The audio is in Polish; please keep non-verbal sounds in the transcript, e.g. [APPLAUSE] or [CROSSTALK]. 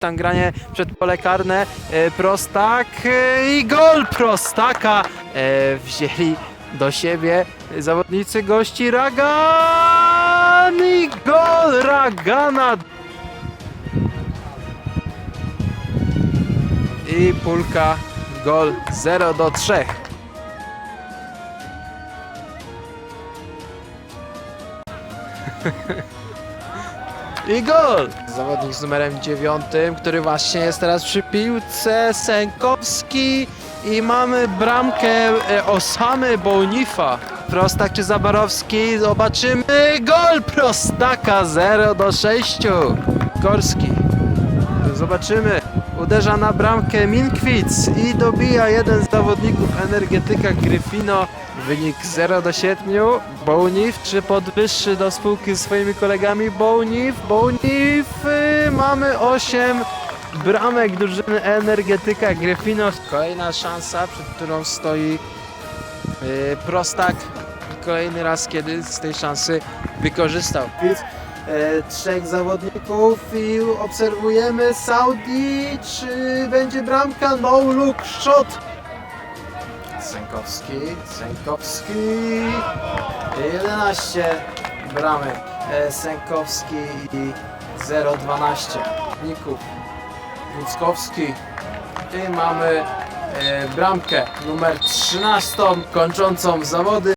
tam granie przed pole karne, e, Prostak e, i gol Prostaka e, wzięli do siebie zawodnicy gości Ragan i gol Ragana. I Pulka gol 0 do 3 [LAUGHS] I gol! Zawodnik z numerem 9, który właśnie jest teraz przy piłce, Sękowski i mamy bramkę e, Osamy Bołnifa. Prostak czy Zabarowski? Zobaczymy. Gol Prostaka 0 do 6. Gorski. Zobaczymy. Uderza na bramkę Minkwic i dobija jeden z zawodników energetyka Gryfino. Wynik 0 do 7. Bołnif czy podwyższy do spółki z swoimi kolegami Bołnif? Bołnif y, mamy 8 bramek drużyny energetyka Gryfino. Kolejna szansa, przed którą stoi y, Prostak. Kolejny raz, kiedy z tej szansy wykorzystał. E, trzech zawodników i obserwujemy Saudi, czy będzie bramka, no look shot. Sękowski, Sękowski, 11 bramek, e, Sękowski i 0-12 zawodników. Wuckowski i mamy e, bramkę numer 13 kończącą zawody.